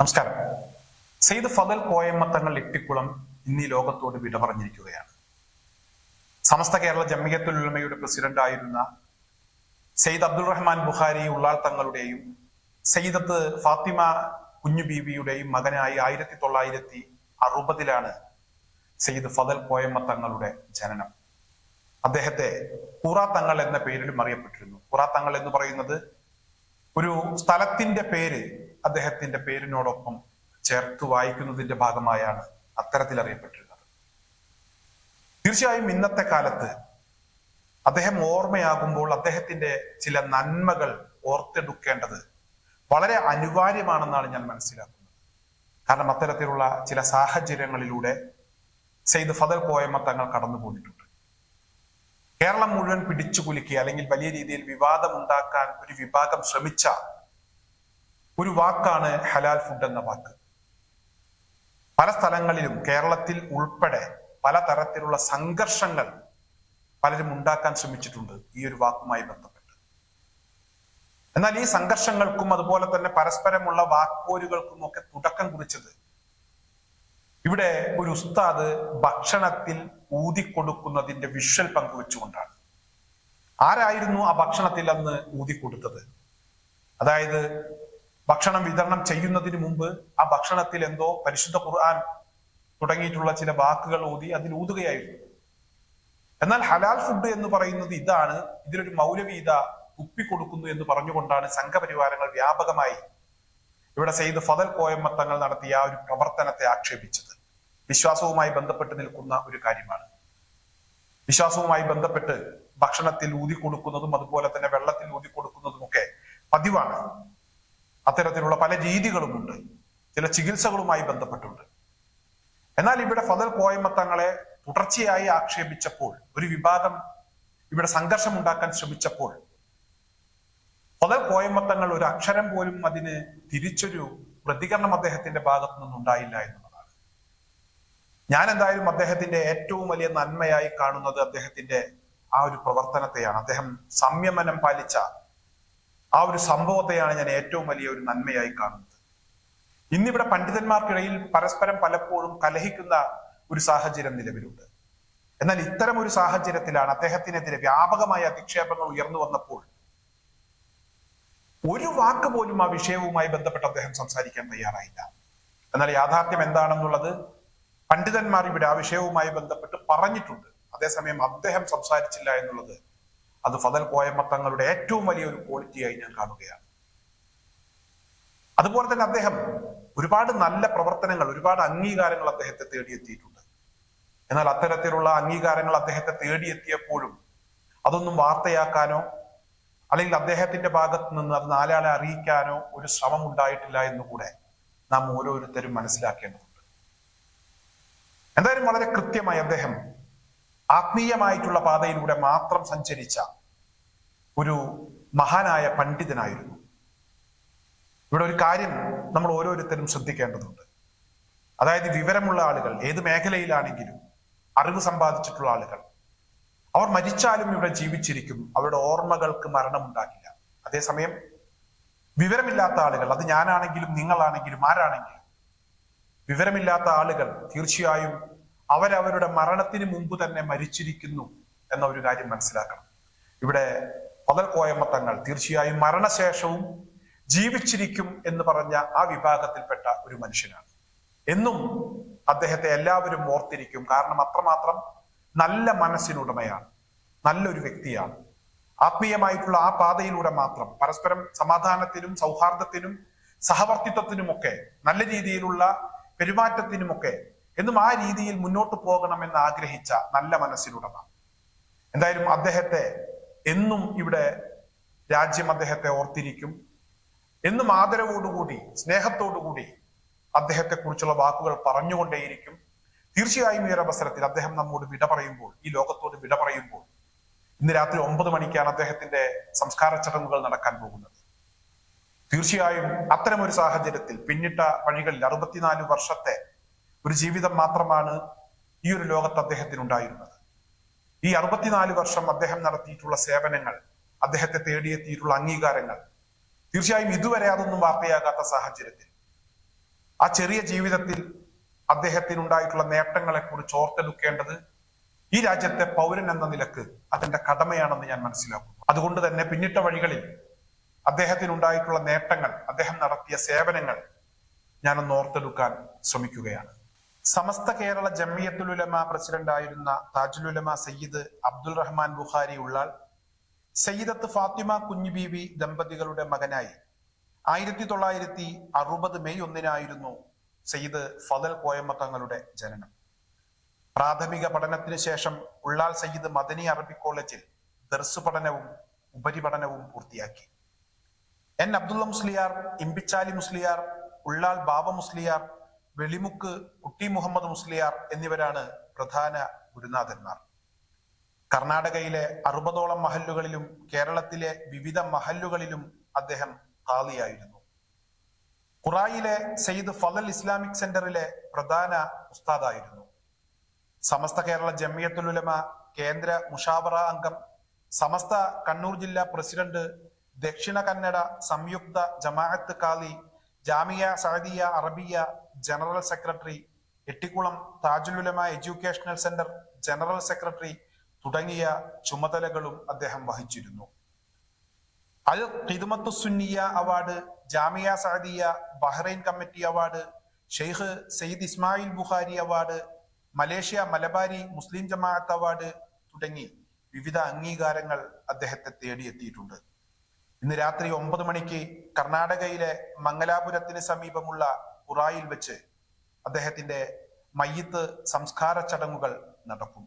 നമസ്കാരം. സെയ്ദ് ഫതൽ കോയമ്മത്തങ്ങൾ ഇട്ടിക്കുളം ഇന്ന് ഈ ലോകത്തോട് വിട പറഞ്ഞിരിക്കുകയാണ്. സമസ്ത കേരള ജമ്മിയത്തുൽ ഉലമയുടെ പ്രസിഡന്റ് ആയിരുന്ന സെയ്ദ് അബ്ദുൾ റഹ്മാൻ ബുഖാരി ഉള്ളാൾ തങ്ങളുടെയും സെയ്ദത്ത് ഫാത്തിമ കുഞ്ഞു ബീവിയുടെയും മകനായി ആയിരത്തി തൊള്ളായിരത്തി അറുപതിലാണ് സെയ്ദ് ഫതൽ കോയമ്മ തങ്ങളുടെ ജനനം. അദ്ദേഹത്തെ തങ്ങൾ എന്ന പേരിലും അറിയപ്പെട്ടിരുന്നു. ഖുറ തങ്ങൾ എന്ന് പറയുന്നത് ഒരു സ്ഥലത്തിന്റെ പേര് അദ്ദേഹത്തിന്റെ പേരിനോടൊപ്പം ചേർത്ത് വായിക്കുന്നതിന്റെ ഭാഗമായാണ് അത്തരത്തിൽ അറിയപ്പെട്ടിരുന്നത്. തീർച്ചയായും ഇന്നത്തെ കാലത്ത് അദ്ദേഹം ഓർമ്മയാകുമ്പോൾ അദ്ദേഹത്തിന്റെ ചില നന്മകൾ ഓർത്തെടുക്കേണ്ടത് വളരെ അനിവാര്യമാണെന്നാണ് ഞാൻ മനസ്സിലാക്കുന്നത്. കാരണം അത്തരത്തിലുള്ള ചില സാഹചര്യങ്ങളിലൂടെ സെയ്ദ് ഫതൽ കോയമ്മ തങ്ങൾ കടന്നു പോന്നിട്ടുണ്ട് കേരളം മുഴുവൻ പിടിച്ചു കുലുക്കി അല്ലെങ്കിൽ വലിയ രീതിയിൽ വിവാദമുണ്ടാക്കാൻ ഒരു വിഭാഗം ശ്രമിച്ച ഒരു വാക്കാണ് ഹലാൽ ഫുഡ് എന്ന വാക്ക്. പല സ്ഥലങ്ങളിലും കേരളത്തിൽ ഉൾപ്പെടെ പല തരത്തിലുള്ള സംഘർഷങ്ങൾ പലരും ഉണ്ടാക്കാൻ ശ്രമിച്ചിട്ടുണ്ട് ഈ ഒരു വാക്കുമായി ബന്ധപ്പെട്ട്. എന്നാൽ ഈ സംഘർഷങ്ങൾക്കും അതുപോലെ തന്നെ പരസ്പരമുള്ള വാക്കോലുകൾക്കും ഒക്കെ തുടക്കം കുറിച്ചത് ഇവിടെ ഒരു ഉസ്താദ് ഭക്ഷണത്തിൽ ഊതിക്കൊടുക്കുന്നതിന്റെ വിഷ്വൽ പങ്കുവെച്ചുകൊണ്ടാണ്. ആരായിരുന്നു ആ ഭക്ഷണത്തിൽ അന്ന് ഊതിക്കൊടുത്തത് അതായത് ഭക്ഷണം വിതരണം ചെയ്യുന്നതിന് മുമ്പ് ആ ഭക്ഷണത്തിൽ എന്തോ പരിശുദ്ധ ഖുർആൻ തുടങ്ങിയിട്ടുള്ള ചില വാക്കുകൾ ഊതി അതിൽ ഊതുകയായിരുന്നു. എന്നാൽ ഹലാൽ ഫുഡ് എന്ന് പറയുന്നത് ഇതാണ്. ഇതിലൊരു മൗലവീത കുപ്പിക്കൊടുക്കുന്നു എന്ന് പറഞ്ഞുകൊണ്ടാണ് സംഘപരിവാരങ്ങൾ വ്യാപകമായി ഇവിടെ സെയ്ദ് ഫതൽ കോയമ്മത്തങ്ങൾ നടത്തിയ ആ ഒരു പ്രവർത്തനത്തെ ആക്ഷേപിച്ചത്. വിശ്വാസവുമായി ബന്ധപ്പെട്ട് നിൽക്കുന്ന ഒരു കാര്യമാണ്. വിശ്വാസവുമായി ബന്ധപ്പെട്ട് ഭക്ഷണത്തിൽ ഊതി കൊടുക്കുന്നതും അതുപോലെ തന്നെ വെള്ളത്തിൽ ഊതി കൊടുക്കുന്നതും ഒക്കെ പതിവാണ്. അത്തരത്തിലുള്ള പല രീതികളുമുണ്ട്. ചില ചികിത്സകളുമായി ബന്ധപ്പെട്ടുണ്ട്. എന്നാൽ ഇവിടെ ഫതൽ കോയമ്മത്തങ്ങളെ തുടർച്ചയായി ആക്ഷേപിച്ചപ്പോൾ ഒരു വിവാദം ഇവിടെ സംഘർഷം ഉണ്ടാക്കാൻ ശ്രമിച്ചപ്പോൾ ഫതൽ കോയമ്മത്തങ്ങൾ ഒരു അക്ഷരം പോലും അതിന് തിരിച്ചൊരു പ്രതികരണം അദ്ദേഹത്തിന്റെ ഭാഗത്തു നിന്നുണ്ടായില്ല എന്നുള്ളതാണ്. ഞാൻ എന്തായാലും അദ്ദേഹത്തിന്റെ ഏറ്റവും വലിയ നന്മയായി കാണുന്നത് അദ്ദേഹത്തിന്റെ ആ ഒരു പ്രവർത്തനത്തെയാണ്. അദ്ദേഹം സംയമനം പാലിച്ച ആ ഒരു സംഭവത്തെയാണ് ഞാൻ ഏറ്റവും വലിയ ഒരു നന്മയായി കാണുന്നത്. ഇന്നിവിടെ പണ്ഡിതന്മാർക്കിടയിൽ പരസ്പരം പലപ്പോഴും കലഹിക്കുന്ന ഒരു സാഹചര്യം നിലവിലുണ്ട്. എന്നാൽ ഇത്തരം ഒരു സാഹചര്യത്തിലാണ് അദ്ദേഹത്തിനെതിരെ വ്യാപകമായ അധിക്ഷേപങ്ങൾ ഉയർന്നു വന്നപ്പോൾ ഒരു വാക്ക് പോലും ആ വിഷയവുമായി ബന്ധപ്പെട്ട് അദ്ദേഹം സംസാരിക്കാൻ തയ്യാറായില്ല. എന്നാൽ യാഥാർത്ഥ്യം എന്താണെന്നുള്ളത് പണ്ഡിതന്മാർ ഇവിടെ ആ വിഷയവുമായി ബന്ധപ്പെട്ട് പറഞ്ഞിട്ടുണ്ട്. അതേസമയം അദ്ദേഹം സംസാരിച്ചില്ല എന്നുള്ളത് അത് ഫതൽ കോയമ്മ തങ്ങളുടെ ഏറ്റവും വലിയൊരു ക്വാളിറ്റിയായി ഞാൻ കാണുകയാണ്. അതുപോലെ തന്നെ അദ്ദേഹം ഒരുപാട് നല്ല പ്രവർത്തനങ്ങൾ ഒരുപാട് അംഗീകാരങ്ങൾ അദ്ദേഹത്തെ തേടിയെത്തിയിട്ടുണ്ട്. എന്നാൽ അത്തരത്തിലുള്ള അംഗീകാരങ്ങൾ അദ്ദേഹത്തെ തേടിയെത്തിയപ്പോഴും അതൊന്നും വാർത്തയാക്കാനോ അല്ലെങ്കിൽ അദ്ദേഹത്തിന്റെ ഭാഗത്ത് നിന്ന് അത് നാലാളെ അറിയിക്കാനോ ഒരു ശ്രമം ഉണ്ടായിട്ടില്ല എന്നുകൂടെ നാം ഓരോരുത്തരും മനസ്സിലാക്കേണ്ടതുണ്ട്. എന്തായാലും വളരെ കൃത്യമായി അദ്ദേഹം ആത്മീയമായിട്ടുള്ള പാതയിലൂടെ മാത്രം സഞ്ചരിച്ച ഒരു മഹാനായ പണ്ഡിതനായിരുന്നു. ഇവിടെ ഒരു കാര്യം നമ്മൾ ഓരോരുത്തരും ശ്രദ്ധിക്കേണ്ടതുണ്ട്. അതായത് വിവരമുള്ള ആളുകൾ ഏത് മേഖലയിലാണെങ്കിലും അറിവ് സമ്പാദിച്ചിട്ടുള്ള ആളുകൾ അവർ മരിച്ചാലും ഇവിടെ ജീവിച്ചിരിക്കും. അവരുടെ ഓർമ്മകൾക്ക് മരണമുണ്ടാക്കില്ല അതേസമയം വിവരമില്ലാത്ത ആളുകൾ അത് ഞാനാണെങ്കിലും നിങ്ങളാണെങ്കിലും ആരാണെങ്കിലും വിവരമില്ലാത്ത ആളുകൾ തീർച്ചയായും അവരവരുടെ മരണത്തിന് മുമ്പ് തന്നെ മരിച്ചിരിക്കുന്നു എന്ന ഒരു കാര്യം മനസ്സിലാക്കണം. ഇവിടെ പതൽ കോയമ്മത്തങ്ങൾ തീർച്ചയായും മരണശേഷവും ജീവിച്ചിരിക്കും എന്ന് പറഞ്ഞ ആ വിഭാഗത്തിൽപ്പെട്ട ഒരു മനുഷ്യനാണ്. എന്നും അദ്ദേഹത്തെ എല്ലാവരും ഓർത്തിരിക്കും. കാരണം അത്രമാത്രം നല്ല മനസ്സിനുടമയാണ്. നല്ലൊരു വ്യക്തിയാണ്. ആത്മീയമായിട്ടുള്ള ആ പാതയിലൂടെ മാത്രം പരസ്പരം സമാധാനത്തിനും സൗഹാർദ്ദത്തിനും സഹവർത്തിത്വത്തിനുമൊക്കെ നല്ല രീതിയിലുള്ള പെരുമാറ്റത്തിനുമൊക്കെ എന്നും ആ രീതിയിൽ മുന്നോട്ട് പോകണമെന്ന് ആഗ്രഹിച്ച നല്ല മനസ്സിലുടമ എന്തായാലും അദ്ദേഹത്തെ എന്നും ഇവിടെ രാജ്യം അദ്ദേഹത്തെ ഓർത്തിരിക്കും. എന്നും ആദരവോടുകൂടി സ്നേഹത്തോടുകൂടി അദ്ദേഹത്തെ കുറിച്ചുള്ള വാക്കുകൾ പറഞ്ഞുകൊണ്ടേയിരിക്കും. തീർച്ചയായും ഈ ഒരു അവസരത്തിൽ അദ്ദേഹം നമ്മോട് വിട പറയുമ്പോൾ ഈ ലോകത്തോട് വിട പറയുമ്പോൾ ഇന്ന് രാത്രി ഒമ്പത് മണിക്കാണ് അദ്ദേഹത്തിന്റെ സംസ്കാര ചടങ്ങുകൾ നടക്കാൻ പോകുന്നത്. തീർച്ചയായും അത്തരം ഒരു സാഹചര്യത്തിൽ പിന്നിട്ട വഴികളിൽ അറുപത്തിനാല് വർഷത്തെ ഒരു ജീവിതം മാത്രമാണ് ഈ ഒരു ലോകത്ത് അദ്ദേഹത്തിന് ഉണ്ടായിരുന്നത് ഈ അറുപത്തിനാല് വർഷം അദ്ദേഹം നടത്തിയിട്ടുള്ള സേവനങ്ങൾ അദ്ദേഹത്തെ തേടിയെത്തിയിട്ടുള്ള അംഗീകാരങ്ങൾ തീർച്ചയായും ഇതുവരെ അതൊന്നും വാർത്തയാകാത്ത സാഹചര്യത്തിൽ. ആ ചെറിയ ജീവിതത്തിൽ അദ്ദേഹത്തിനുണ്ടായിട്ടുള്ള നേട്ടങ്ങളെ കുറിച്ച് ഓർത്തെടുക്കേണ്ടത് ഈ രാജ്യത്തെ പൗരൻ എന്ന നിലയ്ക്ക് അതിന്റെ കടമയാണെന്ന് ഞാൻ മനസ്സിലാക്കുന്നു. അതുകൊണ്ട് തന്നെ പിന്നിട്ട വഴികളിൽ അദ്ദേഹത്തിനുണ്ടായിട്ടുള്ള നേട്ടങ്ങൾ അദ്ദേഹം നടത്തിയ സേവനങ്ങൾ ഞാനൊന്ന് ഓർത്തെടുക്കാൻ ശ്രമിക്കുകയാണ്. സമസ്ത കേരള ജമിയത്തുലുലമ പ്രസിഡന്റായിരുന്ന ഉലമ സയ്യിദ് അബ്ദുൽ റഹ്മാൻ ബുഖാരി ഉള്ളാൾ സയ്യിദത്ത് ഫാത്തിമ കുഞ്ഞുബീവി ദമ്പതികളുടെ മകനായി ആയിരത്തി തൊള്ളായിരത്തി അറുപത് മെയ് ഒന്നിനായിരുന്നു സയ്യിദ് ഫതൽ കോയമ്മ തങ്ങളുടെ ജനനം. പ്രാഥമിക പഠനത്തിന് ശേഷം ഉള്ളാൽ സയ്യിദ് മദനി അറബി കോളേജിൽ ദർസ് പഠനവും ഉപരിപഠനവും പൂർത്തിയാക്കി. എൻ അബ്ദുള്ള മുസ്ലിയാർ ഇമ്പിച്ചാലി മുസ്ലിയാർ ഉള്ളാൽ ബാബ മുസ്ലിയാർ വെളിമുക്ക് കുട്ടി മുഹമ്മദ് മുസ്ലിയാർ എന്നിവരാണ് പ്രധാന ഗുരുനാഥന്മാർ. കർണാടകയിലെ അറുപതോളം മഹല്ലുകളിലും കേരളത്തിലെ വിവിധ മഹല്ലുകളിലും അദ്ദേഹം ഖാലിയായിരുന്നു ഖുറായിലെ സയ്യിദ് ഫലൽ ഇസ്ലാമിക് സെന്ററിലെ പ്രധാന ഉസ്താദായിരുന്നു. സമസ്ത കേരള ജമിയത്തുലുലമ കേന്ദ്ര മുഷാവറ അംഗം സമസ്ത കണ്ണൂർ ജില്ലാ പ്രസിഡന്റ് ദക്ഷിണ കന്നഡ സംയുക്ത ജമാഅത്ത് കാലി Jamia Saadiya Arabiya general secretary Ettikkulam Tajululama educational centre general secretary തുടങ്ങിയ ചുമതലകളും അദ്ദേഹം വഹിച്ചിരുന്നു. Al Khidmathu Sunniya award Jamia Saadiya Bahrain committee award Sheikh Sayyid Ismail Bukhari award Malaysia Malabari Muslim Jamaath award തുടങ്ങി വിവിധ അംഗീകാരങ്ങൾ അദ്ദേഹത്തെ തേടിയെത്തിയിട്ടുണ്ട്. ഇന്ന് രാത്രി ഒമ്പത് മണിക്ക് കർണാടകയിലെ മംഗലാപുരത്തിന് സമീപമുള്ള ഉറായിൽ വെച്ച് അദ്ദേഹത്തിന്റെ മയ്യത്ത് സംസ്കാര ചടങ്ങുകൾ നടക്കും.